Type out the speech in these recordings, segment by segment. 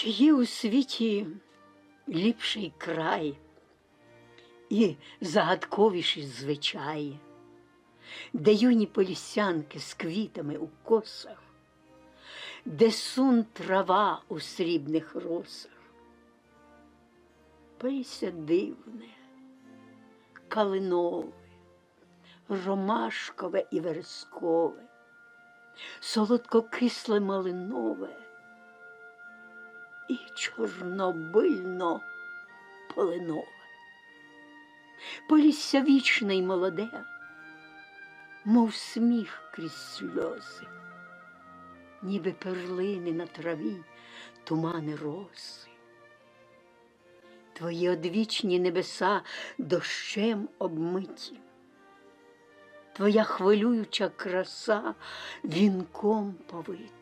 Чи є у світі ліпший край і загадковіші звичаї, де юні полісянки з квітами у косах, де сун трава у срібних росах? Полісся дивне, калинове, ромашкове і верескове, солодкокисле малинове і чорнобильно полинове. Полісся вічне й молоде, мов сміх крізь сльози, ніби перлини на траві, тумани роси. Твої одвічні небеса дощем обмиті, Твоя хвилююча краса вінком повита.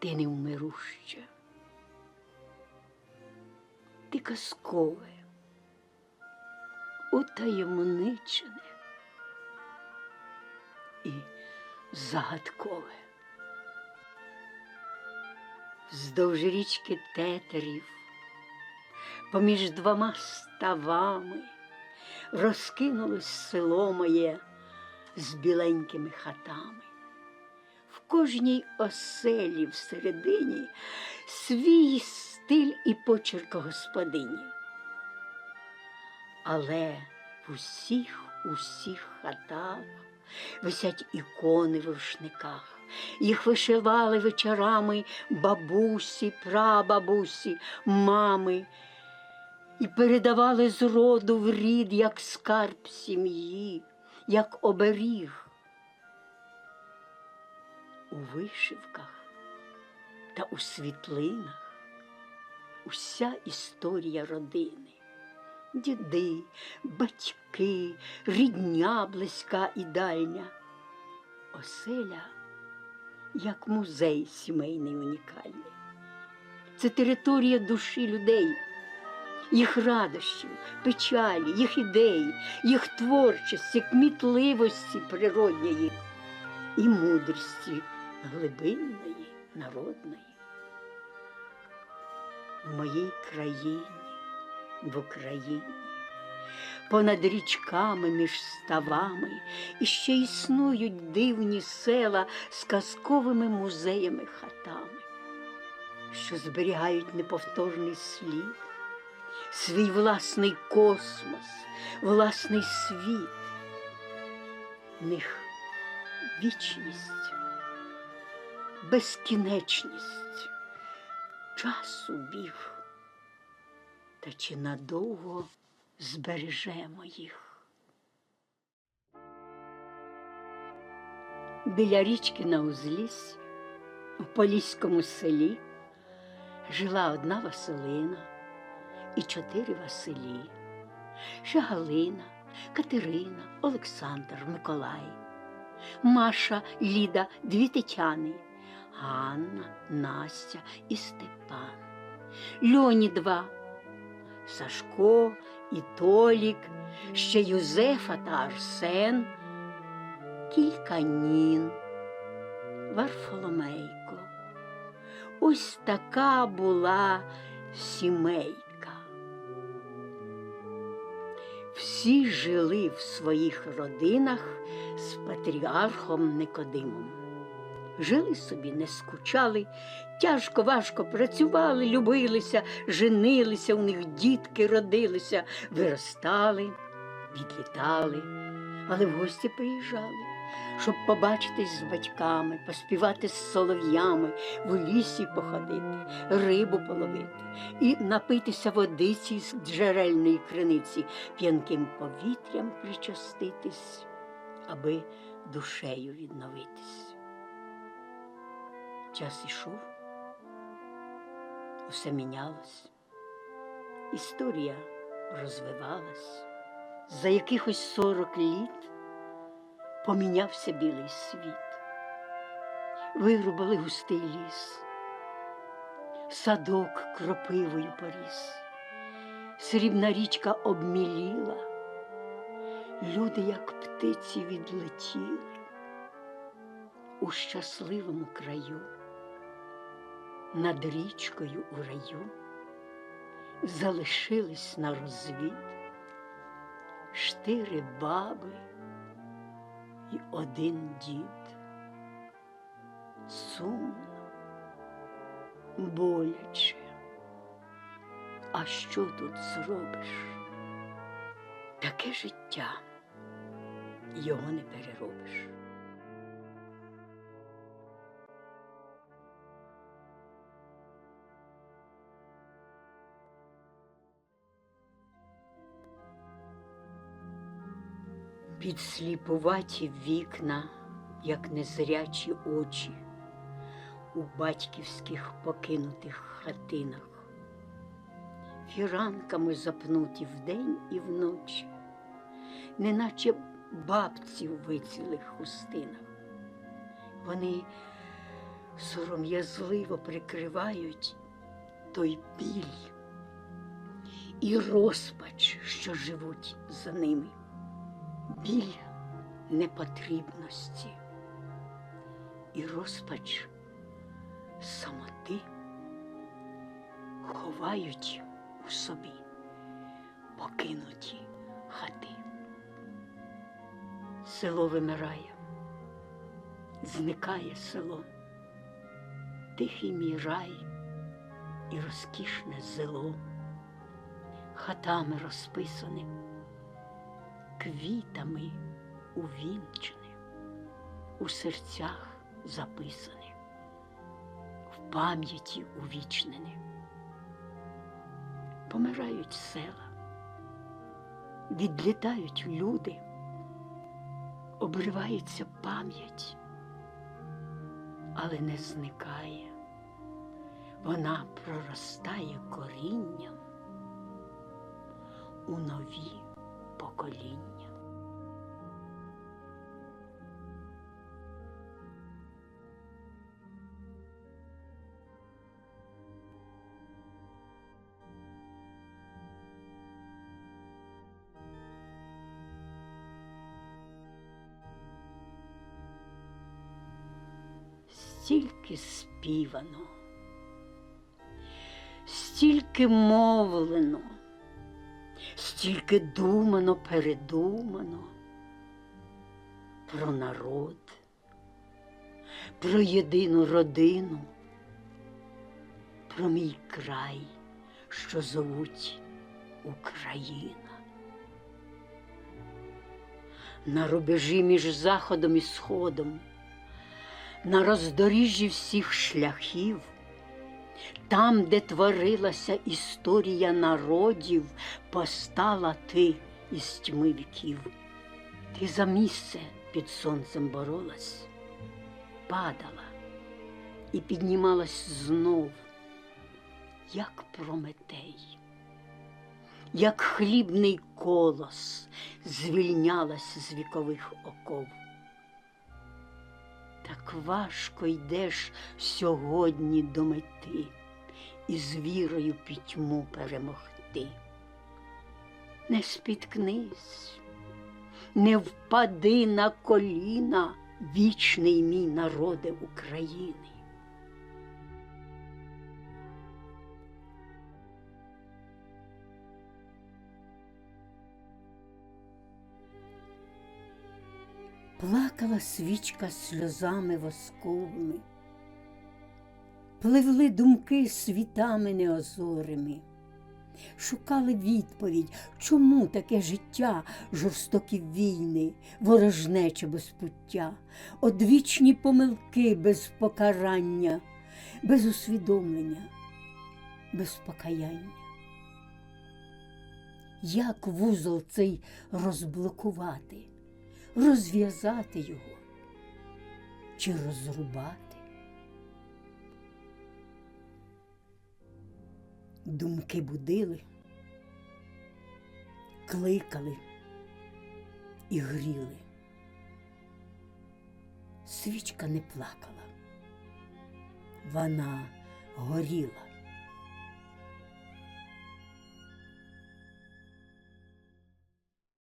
Ти невмируща, ти казкове, утаємничене і загадкове. Вздовж річки тетерів, поміж двома ставами розкинулось село моє з біленькими хатами. Кожній оселі всередині свій стиль і почерк господині. Але в усіх, усіх хатах висять ікони в рушниках. Їх вишивали вечорами бабусі, прабабусі, мами і передавали з роду в рід як скарб сім'ї, як оберіг. У вишивках та у світлинах. Уся історія родини, діди, батьки, рідня близька і дальня, оселя як музей сімейний унікальний. Це територія душі людей, їх радощів, печалі, їх ідей, їх творчості, кмітливості природньої і мудрості глибинної, народної. В моїй країні, в Україні, понад річками між ставами іще існують дивні села з казковими музеями хатами, що зберігають неповторний слід, свій власний космос, власний світ. В них вічність, безкінечність, часу біг, та чи надовго збережемо їх? Біля річки на узліссі, у Поліському селі, жила одна Василина і чотири Василі, ще Галина, Катерина, Олександр, Миколай. Маша, Ліда, дві Тетяни, Ганна, Настя і Степан. Льоні два, Сашко і Толік, ще Юзефа та Арсен, кілька нін, Варфоломейко. Ось така була сімейка. Всі жили в своїх родинах з патріархом Никодимом. Жили собі, не скучали, тяжко, важко працювали, любилися, женилися, у них дітки родилися, виростали, відлітали, але в гості приїжджали, щоб побачитись з батьками, поспівати з солов'ями, в лісі походити, рибу половити і напитися водиці з джерельної криниці, п'янким повітрям причаститись, аби душею відновитись. Час ішов, усе мінялось, історія розвивалась. За якихось сорок літ помінявся білий світ, вирубали густий ліс, садок кропивою поріс, срібна річка обміліла, люди, як птиці, відлетіли. У щасливому краю над річкою у раю залишились на розвід штири баби і один дід. Сумно, боляче. А що тут зробиш? Таке життя його не переробиш. Підсліпуваті вікна, як незрячі очі у батьківських покинутих хатинах, фіранками запнуті вдень і вночі, неначе бабці в вицілих хустинах. Вони сором'язливо прикривають той біль і розпач, що живуть за ними біль непотрібності і розпач самоти ховають у собі покинуті хати. Село вимирає, зникає село, тихий мій рай і розкішне зело, хатами розписаним квітами увінчене, у серцях записане, в пам'яті увічнене. Помирають села, відлітають люди, обривається пам'ять, але не зникає, вона проростає корінням у нові покоління. Стільки співано, стільки мовлено стільки думано, передумано про народ, про єдину родину, про мій край, що зовуть Україна. На рубежі між заходом і сходом, на роздоріжжі всіх шляхів. Там, де творилася історія народів, постала ти із тьми віків. Ти за місце під сонцем боролась, падала і піднімалась знов, як Прометей, як хлібний колос звільнялась з вікових оков. Так важко йдеш сьогодні до мети і з вірою пітьму перемогти. Не спіткнись, не впади на коліна, вічний мій народе України. Плакала свічка сльозами восковими, пливли думки світами неозорими, шукали відповідь, чому таке життя, жорстокі війни, ворожнече без пуття, одвічні помилки без покарання, без усвідомлення, без покаяння. Як вузол цей розблокувати? Розв'язати його чи розрубати. Думки будили, кликали і гріли. Свічка не плакала, вона горіла.